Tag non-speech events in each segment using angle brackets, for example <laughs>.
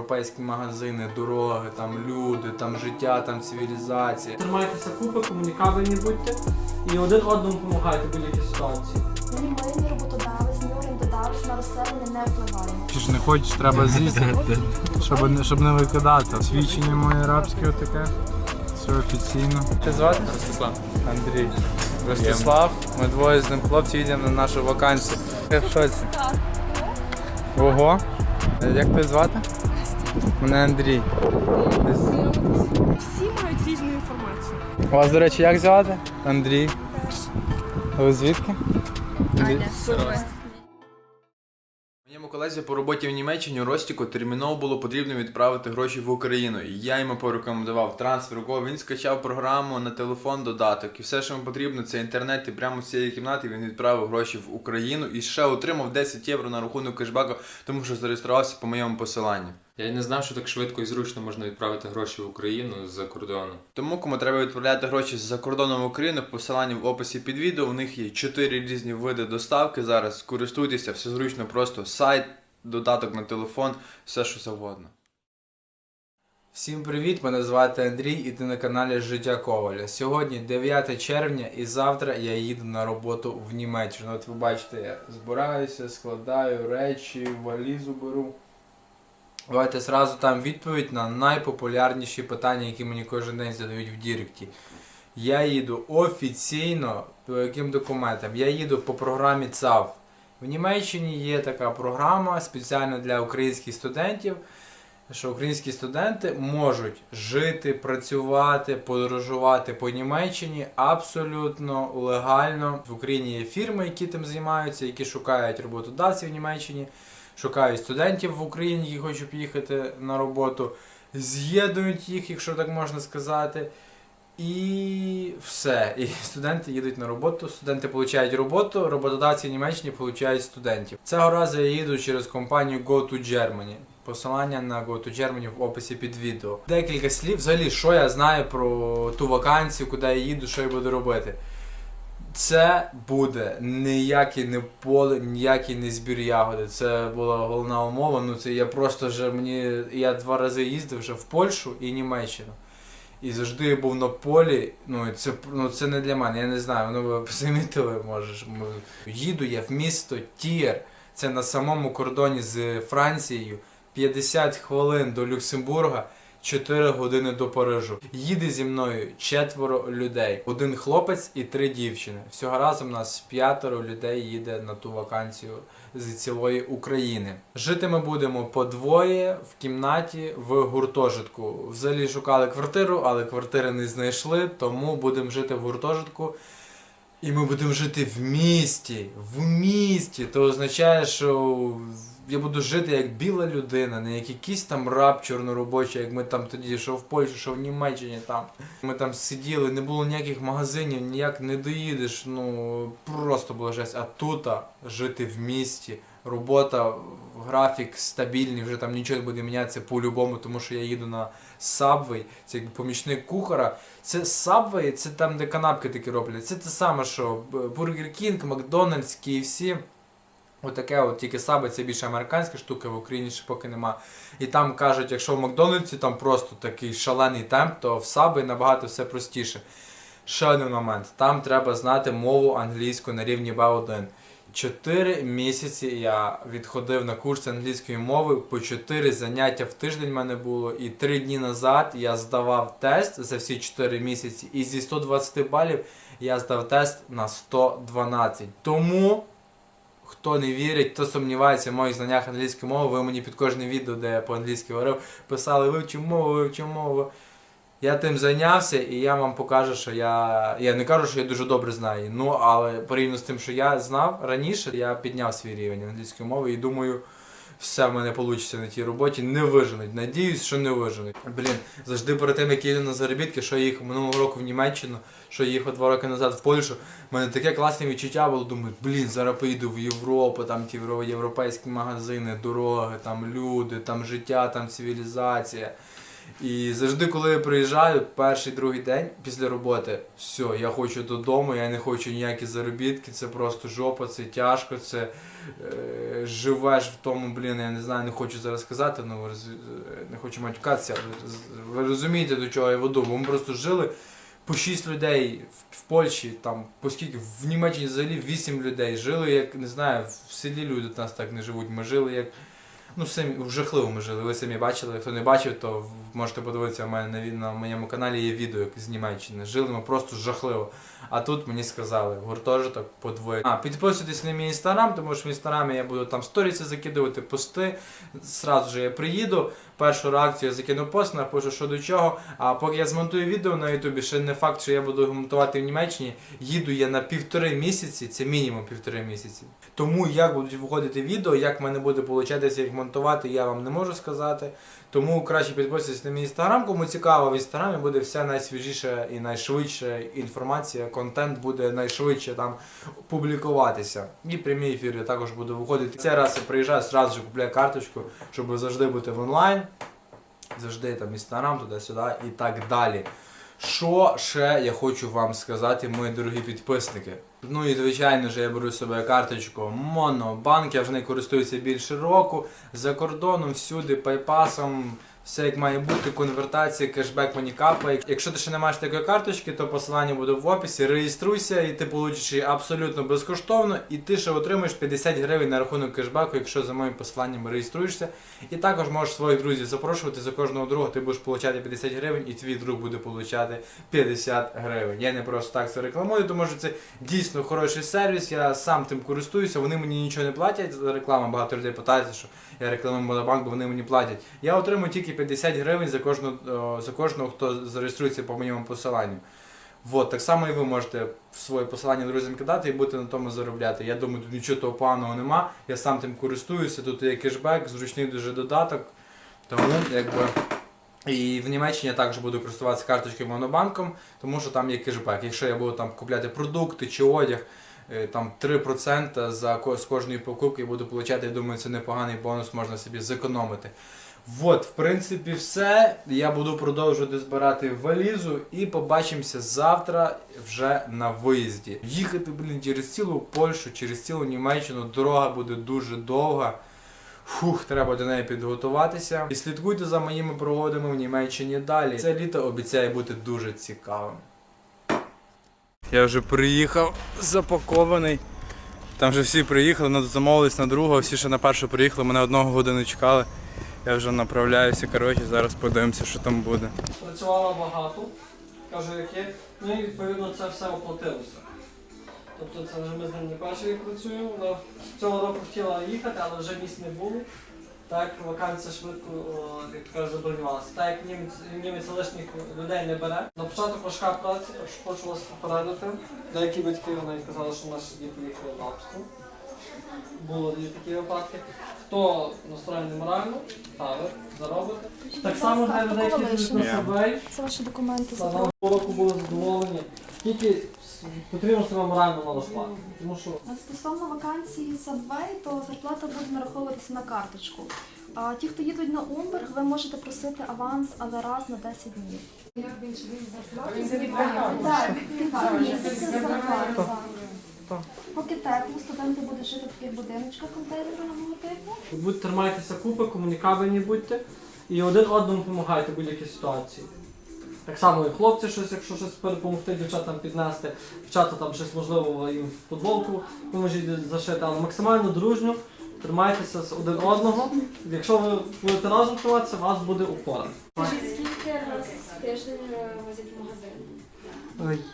європейські магазини, дороги, там люди, там життя, там цивілізація. Тримайтеся купи, комунікабельні будьте і один одному допомагайте в будь-якій ситуації. Ні ми, ні роботодавець, ні орендодавець на розселення не впливаємо. Чи ж не хочеш, треба з'їздити, щоб, не- щоб не викидати. Свідчення моє арабське отаке. Все офіційно. Ти звати? Ростислав. Андрій. Ростислав, ми двоє з ним хлопці їдемо на нашу вакансію. Я в шоці. Ого. Як тебе звати? Мене Андрій. Всі мають різну інформацію. У Вас, до речі, як звати? Андрій. А ви звідки? Моєму колезі по роботі в Німеччині Ростіку терміново було потрібно відправити гроші в Україну. І я йому порекомендував трансфер. Він скачав програму на телефон додаток. І все, що йому потрібно, це інтернет. І прямо з цієї кімнати він відправив гроші в Україну і ще отримав 10 євро на рахунок кешбеку, тому що зареєструвався по моєму посиланню. Я й не знав, що так швидко і зручно можна відправити гроші в Україну з-за кордону. Тому, кому треба відправляти гроші з-за кордоном в Україну, посилання в описі під відео. У них є 4 різні види доставки. Зараз користуйтеся, все зручно, просто сайт, додаток на телефон, все що завгодно. Всім привіт! Мене звати Андрій і ти на каналі Життя Коваля. Сьогодні 9 червня і завтра я їду на роботу в Німеччину. От ви бачите, я збираюся, складаю речі, валізу беру. Давайте зразу там відповідь на найпопулярніші питання, які мені кожен день задають в Діректі. Я їду офіційно по яким документам? Я їду по програмі ЦАВ. В Німеччині є така програма спеціально для українських студентів, що українські студенти можуть жити, працювати, подорожувати по Німеччині абсолютно легально. В Україні є фірми, які тим займаються, які шукають роботодавців в Німеччині шукають студентів в Україні, які хочуть їхати на роботу, з'єднують їх, якщо так можна сказати. І все. І студенти їдуть на роботу, студенти отримують роботу, роботодавці в Німеччині отримують студентів. Цього разу я їду через компанію Go to. Посилання на Go to в описі під відео. Декілька слів, взагалі, що я знаю про ту вакансію, куди я їду, що я буду робити. Це буде ніяке не поле, ніякий не збір ягоди. Це була головна умова. Ну це я просто вже мені. Я два рази їздив вже в Польщу і Німеччину. І завжди я був на полі. Ну і це ну це не для мене. Я не знаю. Ну ви замітили, може. Їду я в місто Тір. Це на самому кордоні з Францією. 50 хвилин до Люксембурга. 4 години до Парижу. Їде зі мною четверо людей. Один хлопець і три дівчини. Всього разом нас п'ятеро людей їде на ту вакансію з цілої України. Жити ми будемо по двоє в кімнаті в гуртожитку. Взагалі шукали квартиру, але квартири не знайшли, тому будемо жити в гуртожитку. І ми будемо жити в місті. В місті. То означає, що я буду жити як біла людина, не як якийсь там раб чорноробочий, як ми там тоді, що в Польщі, що в Німеччині там. Ми там сиділи, не було ніяких магазинів, ніяк не доїдеш. Ну просто було жесть. А тут жити в місті, робота, графік стабільний, вже там нічого не буде мінятися по-любому, тому що я їду на Subway, це якби помічник кухара. Це Subway, це там, де канапки такі роблять. Це те саме, що е, Burger King, Макдональдс, KFC. Отаке, от тільки Subway це більше американська штука, в Україні ще поки нема. І там кажуть, якщо в Макдональдсі там просто такий шалений темп, то в Subway набагато все простіше. Ще один момент. Там треба знати мову англійську на рівні B1. Чотири місяці я відходив на курс англійської мови, по чотири заняття в тиждень в мене було, і три дні назад я здавав тест за всі 4 місяці, і зі 120 балів я здав тест на 112. Тому, хто не вірить, хто сумнівається в моїх знаннях англійської мови, ви мені під кожне відео, де я по-англійськи говорив, писали вивчи мову, вивчи мову. Я тим зайнявся і я вам покажу, що я. Я не кажу, що я дуже добре знаю. Ну, але порівняно з тим, що я знав раніше, я підняв свій рівень англійської мови і думаю, все в мене вийде на тій роботі. Не виженуть. Надіюсь, що не виженуть. Блін, завжди перед тим, як я їду на заробітки, що я їхав минулого року в Німеччину, що я їхав два роки назад в Польщу. в мене таке класне відчуття було. Думаю, блін, зараз поїду в Європу, там ті європейські магазини, дороги, там люди, там життя, там цивілізація. І завжди, коли я приїжджаю, перший другий день після роботи, все, я хочу додому, я не хочу ніякі заробітки, це просто жопа, це тяжко, це е, живеш в тому, блін, я не знаю, не хочу зараз сказати, ну роз- не хочу матюкатися, ви розумієте, до чого я веду, бо ми просто жили. По 6 людей в, Польщі, там по скільки в Німеччині взагалі 8 людей жили, як не знаю, в селі люди нас так не живуть. Ми жили як ну самі в ми жили. Ви самі бачили. Хто не бачив, то можете подивитися у мене на, на моєму каналі є відео як з Німеччини. Жили ми просто жахливо. А тут мені сказали, гуртожиток подвоє. А, підписуйтесь на мій інстаграм, тому що в інстаграмі я буду там сторіси закидувати, пости. Зразу же я приїду. Першу реакцію я закину пост, напишу, що до чого. А поки я змонтую відео на Ютубі, ще не факт, що я буду монтувати в Німеччині. Їду я на півтори місяці, це мінімум півтори місяці. Тому як будуть виходити відео, як в мене буде получатися їх монтувати, я вам не можу сказати. Тому краще підписуйтесь на мій інстаграм. Кому цікаво, в інстаграмі буде вся найсвіжіша і найшвидша інформація. Контент буде найшвидше там публікуватися. І прямі ефіри також буду виходити. Цей раз я приїжджаю, одразу ж купляю карточку, щоб завжди бути в онлайн. Завжди там інстаграм, туди-сюди і так далі. Що ще я хочу вам сказати, мої дорогі підписники? Ну і звичайно ж я беру себе карточку Монобанк, я вже не користуюся більше року. За кордоном, всюди, пайпасом, все як має бути, конвертація, кешбек мені капає. Якщо ти ще не маєш такої карточки, то посилання буде в описі. Реєструйся, і ти получиш її абсолютно безкоштовно, і ти ще отримаєш 50 гривень на рахунок кешбеку, якщо за моїм посиланням реєструєшся. І також можеш своїх друзів запрошувати за кожного друга, ти будеш получати 50 гривень, і твій друг буде получати 50 гривень. Я не просто так це рекламую, тому що це дійсно хороший сервіс. Я сам тим користуюся, вони мені нічого не платять за рекламу. Багато людей питаються, що я рекламую Монобанк, бо вони мені платять. Я отримую тільки 50 гривень за кожного, за кожного, хто зареєструється по моєму посиланню. Вот, так само і ви можете своє посилання друзям кидати і будете на тому заробляти. Я думаю, тут нічого того поганого нема. Я сам тим користуюся, тут є кешбек, зручний дуже додаток. Тому якби. І в Німеччині я також буду користуватися карточкою Монобанком, тому що там є кешбек. Якщо я буду там купляти продукти чи одяг, е, там 3% за з кожної покупки буду получати, я думаю, це непоганий бонус, можна собі зекономити. Вот, в принципі, все. Я буду продовжувати збирати валізу і побачимося завтра вже на виїзді. Їхати, блін, через цілу Польщу, через цілу Німеччину. Дорога буде дуже довга. Фух, треба до неї підготуватися. І слідкуйте за моїми пригодами в Німеччині далі. Це літо обіцяє бути дуже цікавим. Я вже приїхав запакований. Там вже всі приїхали, замовились на другого, всі ще на першу приїхали, мене одного годину чекали. Я вже направляюся, коротше, зараз подивимося, що там буде. Працювала багато, кажу, як є. Ну і відповідно це все оплатилося. Тобто це вже ми з ним не перший рік працюємо. Вона цього року хотіла їхати, але вже місць не було. Так, вакансія швидко, як забронювалася. Так як німець, німець лишніх людей не бере. На початок важка праця, хочу вас попередити. Деякі батьки навіть казали, що наші діти їхали в рабство. Було і такі випадки. Хто настроєний морально, та ви заробите. Так само для людей, які йдуть на себе. Це ваші документи Та нам року були задоволені. Тільки потрібно себе морально налаштувати. Тому що Стосовно вакансії Subway, то зарплата буде нараховуватися на карточку. А ті, хто їдуть на Умберг, ви можете просити аванс, але раз на 10 днів. Півтора місяця зарплата. так. Так. Студенти будуть жити в таких будиночках контейнерного типу. будь тримайтеся купи, комунікабельні будьте і один одному допомагайте в будь-якій ситуації. Так само і хлопці щось, якщо щось допомогти дівчатам піднести, дівчата там щось можливо їм футболку поможіть зашити, але максимально дружньо тримайтеся з один одного. Якщо ви будете разом триматися, у вас буде опора. Скільки раз в тиждень е, возять в магазин?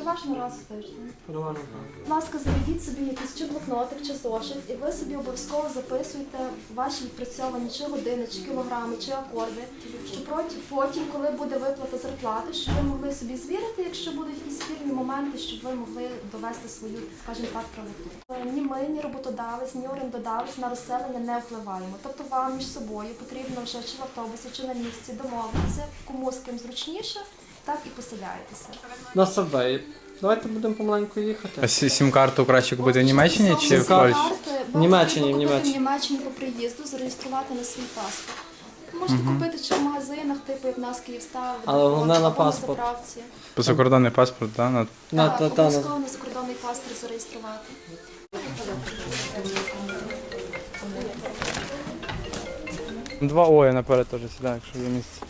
Переважно раз в тиждень. Переважно так. Будь ласка, заведіть собі якийсь чи блокнотик, чи зошит, і ви собі обов'язково записуєте ваші відпрацьовані чи години, чи кілограми, чи акорди, що проти- потім, коли буде виплата зарплати, щоб ви могли собі звірити, якщо будуть якісь спірні моменти, щоб ви могли довести свою, скажімо так, правоту. Е, Ні ми, ні роботодавець, ні орендодавець на розселення не впливаємо. Тобто вам між собою потрібно вже чи в автобусі, чи на місці домовитися, кому з ким зручніше, так і поселяєтеся. На Subway. Давайте будемо помаленьку їхати. А сім-карту краще купити в Німеччині чи в Польщі? В Німеччині, в Німеччині. в Німеччині по приїзду зареєструвати на свій паспорт. Можете купити чи в магазинах, типу як в нас Київстар, Але головне на паспорт. заправці. По закордонний паспорт, так? На... На, Так, та, та, на- обов'язково на закордонний паспорт зареєструвати. Два ОЯ наперед теж сідає, якщо є місце.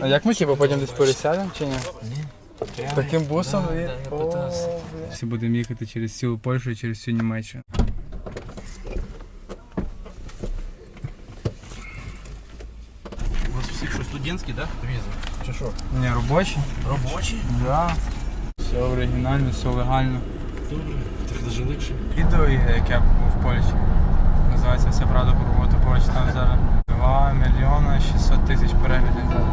А як ми типу, потім десь пересядемо чи ні? Ні. Таким бусом і... О. Всі будемо їхати через всю Польщу і через всю Німеччину. У вас всіх що студентські, так? Да? Візи? Чи що? Ні, робочі? Робочі? Да. Все оригінально, все легально. Добре. Так навіть легше. Відео, яке було в Польщі. Називається Вся правда про роботу Польщі. Там зараз 2 мільйона 600 тисяч переглядів зараз.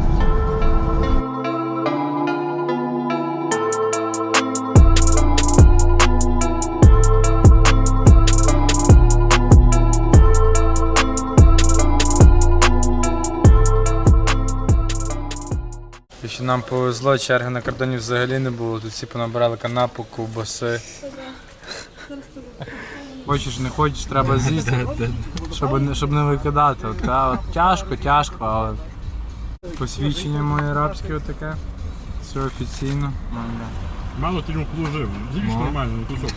Ще нам повезло, черги на кордоні взагалі не було. Тут всі понабирали канапу, ковбаси. Хочеш, не хочеш, треба з'їсти, щоб, не- щоб не викидати. От, та, от, тяжко, тяжко, але посвідчення моє арабське отаке. Все офіційно. Мало ти йому положив. З'їж Ну. нормально, ну кусок.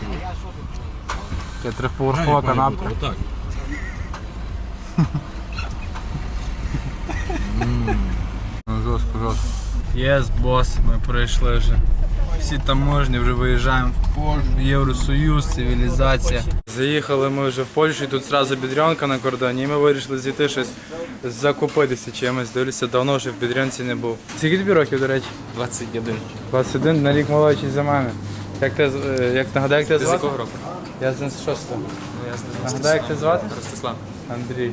Таке трьохповерхова канапка. Отак. <laughs> Ну, жорстко, жорстко. Єс, бос, ми пройшли вже. Всі таможні, вже виїжджаємо в Польщу, Євросоюз, цивілізація. Заїхали ми вже в Польщу, і тут одразу бідрянка на кордоні, і ми вирішили зійти щось закупитися чимось. Дивлюся, давно вже в бідрянці не був. Скільки тобі років, до речі? 21. 21, на рік молодший за мене. Як ти, е, як нагадай, як Ти з якого року? Я з 96-го. Ну, Нагадай, як тебе звати? Ростислав. Андрій.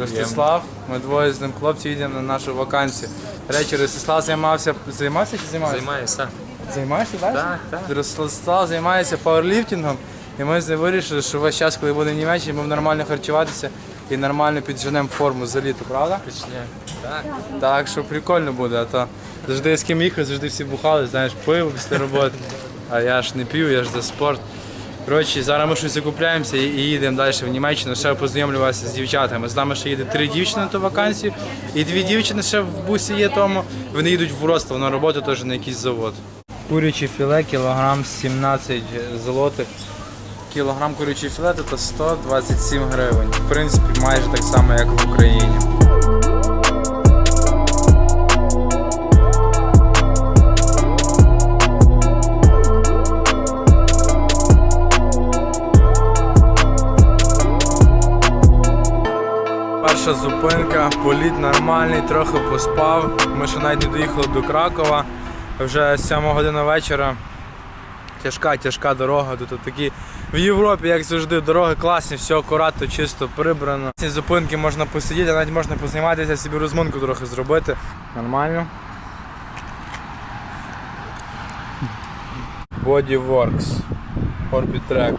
Ростислав, ми двоє з ним хлопці їдемо на нашу вакансію. Речі, Ростислав займався. Займався чи займався? Займаюся. Займаєшся далі? Так, так. Ростислав займається пауерліфтингом, і ми з ним вирішили, що весь час, коли буде в Німеччині, будемо нормально харчуватися і нормально підженемо форму за літо, правда? Почне. Так. Так що прикольно буде, а то завжди я з ким їхав, завжди всі бухали, знаєш, пиво після роботи. А я ж не п'ю, я ж за спорт. Коротше, зараз ми щось закупляємося і, їдемо далі в Німеччину. Ще познайомлю вас з дівчатами. З нами ще їде три дівчини на ту вакансію, і дві дівчини ще в бусі є тому. Вони їдуть в Вроцлав на роботу теж на якийсь завод. Куряче філе, кілограм 17 злотих. Кілограм курячого філе це 127 гривень. В принципі, майже так само, як в Україні. Перша зупинка, політ нормальний, трохи поспав. Ми ще навіть не доїхали до Кракова. Вже 7 година вечора. Тяжка, тяжка дорога. Тут такі в Європі, як завжди, дороги класні, все акуратно, чисто прибрано. Ці зупинки можна посидіти, навіть можна позніматися, собі розминку трохи зробити. Нормально. Bodyworks. Orbit Track.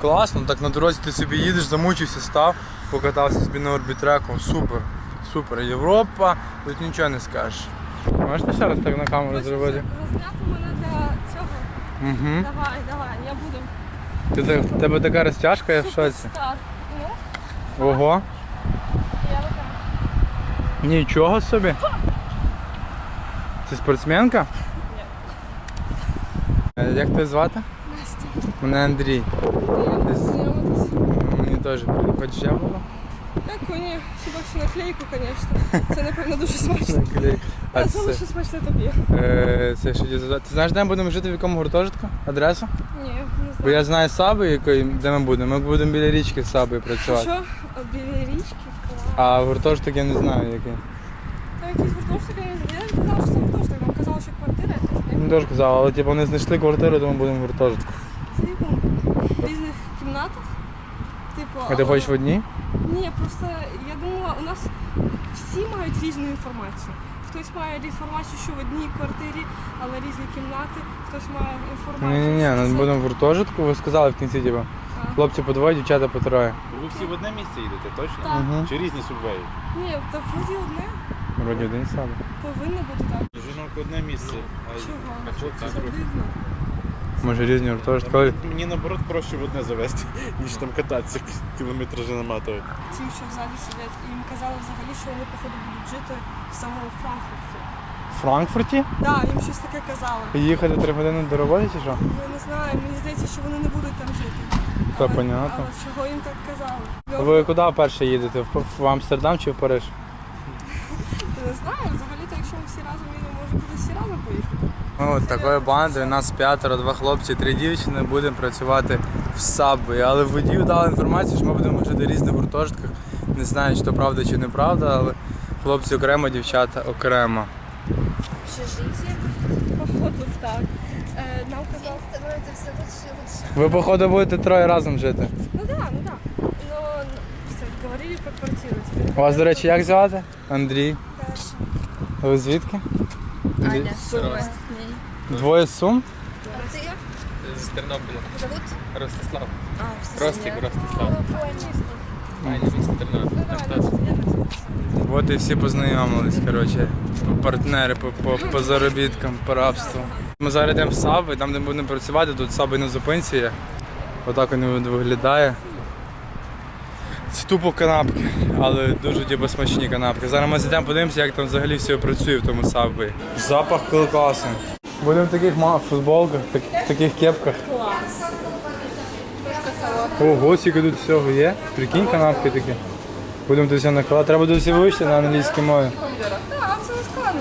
Класно, так на дорозі ти собі їдеш, замучився, став, покатався собі на орбітреку. Супер. Супер. Європа, тут нічого не скажеш. Можете ще раз так на камеру зробити? Зазняти мене для цього. Угу. Давай, давай, я буду. Ти, так- в тебе така розтяжка, я в шоці. Суперстар. Ну, Ого. я така. Нічого собі. Ти спортсменка? Ні. Як тебе звати? Настя. Мене Андрій. Мені теж приємно. Хочеш я буду? Хіба що наклейку, звісно. Це, напевно, дуже смачно. А це лише смачно тобі. е, це що дізна- Ти знаєш, де ми будемо жити, в якому гуртожитку? Адресу? Ні, не знаю. Бо я знаю Саби, якої, де ми будемо. Ми будемо біля річки Саби працювати. Що? А, Біля річки? Клас. А гуртожиток я не знаю який. Та якийсь гуртожиток, я не знаю. Я не казала, що це гуртожиток. Нам казали, що квартира якась. Мені теж казав, але типу, вони знайшли квартиру, тому будемо в гуртожитку. Це якому? В різних кімнатах? Типу, А ти але- хочеш в одній? Ні, просто я думала, у нас всі мають різну інформацію. Хтось має інформацію, що в одній квартирі, але різні кімнати, хтось має інформацію. Ні, ні, ні, ми будемо в гуртожитку, ви сказали в кінці, типу. А. Хлопці по двоє, дівчата по троє. Ви всі в одне місце їдете, точно? Так. Угу. Чи різні субвеї? Ні, то вроді одне Вроді один саби. повинно бути так. Жінок одне місце, а Чого? Це так? дивно. Може різні гуртожитки. Мені наоборот проще в одне завести, <laughs> ніж там кататися кілометражі наматувати. Ті, що в залі сидять, і їм казали взагалі, що вони, походу, будуть жити в самому Франкфурті. В Франкфурті? Так, да, їм щось таке казали. Їхати три години до роботи чи що? Я не знаю, мені здається, що вони не будуть там жити. Та Але- понятно. Але чого їм так казали? Ви куди перше їдете? В, Амстердам чи в Париж? Не знаю, всі разом їдемо, може кудись всі разом поїхати. Ну, от такою бандою, нас п'ятеро, два хлопці, три дівчини, будемо працювати в Сабві. Але водію дали інформацію, що ми будемо жити в різних гуртожитках. Не знаю, чи то правда чи неправда, але хлопці окремо, дівчата окремо. Походу, так. Е, нам казали, Становится все лучше лучше. Ви, походу, будете троє разом жити. ну да, ну да. Ну, все, говорили про квартиру. Теперь Вас, до речі, як звати? Андрій. А Ви звідки? Аня, Сума с. Двоє з Сум? З Тернополя. Зовут? Ростислав. Ростик, Ростислав. Ну, Аня, місто Тернопіль. От і всі познайомились, коротше. Партнери по, по, по заробіткам, по рабству. Ми зараз йдемо в Саби, там де будемо працювати, тут Саби на зупинці є. Отак він виглядає. Це тупо канапки, але дуже типу, смачні канапки. Зараз ми зайдемо, подивимося, як там взагалі все працює в тому сабві. Запах класний. Будемо в таких футболках, так, таких кепках. Ого, скільки тут всього є. Прикинь, канапки такі. Будемо тут все накладати. Треба тут всі вивчити на англійській мові. Так, все складно.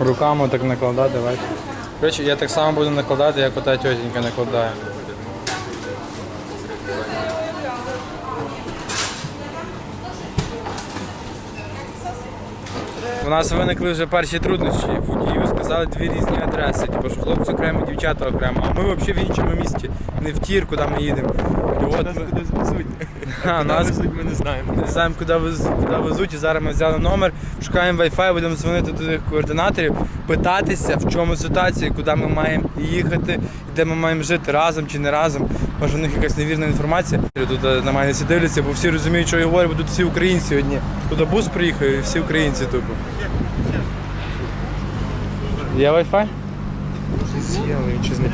Руками так накладати, бачиш. Коротше, я так само буду накладати, як ота тітенька накладає. Нас виникли вже перші труднощі. Водію сказали дві різні адреси. Типу, що хлопці окремо, дівчата окремо. А ми взагалі в іншому місті, не в тір, куди ми їдемо. І от Нас ми... кудись везуть. <laughs> А, нас Везуть, ми не знаємо. не знаємо, куди везуть, куди везуть. І зараз ми взяли номер, шукаємо Wi-Fi, будемо дзвонити до тих координаторів, питатися, в чому ситуація, куди ми маємо їхати, і де ми маємо жити разом чи не разом. Може, у них якась невірна інформація. Тут е, на мене всі дивляться, бо всі розуміють, що я говорю, бо тут всі українці одні. Тут бус приїхав і всі українці тупо. Є Wi-Fi? З'їли, чи з них.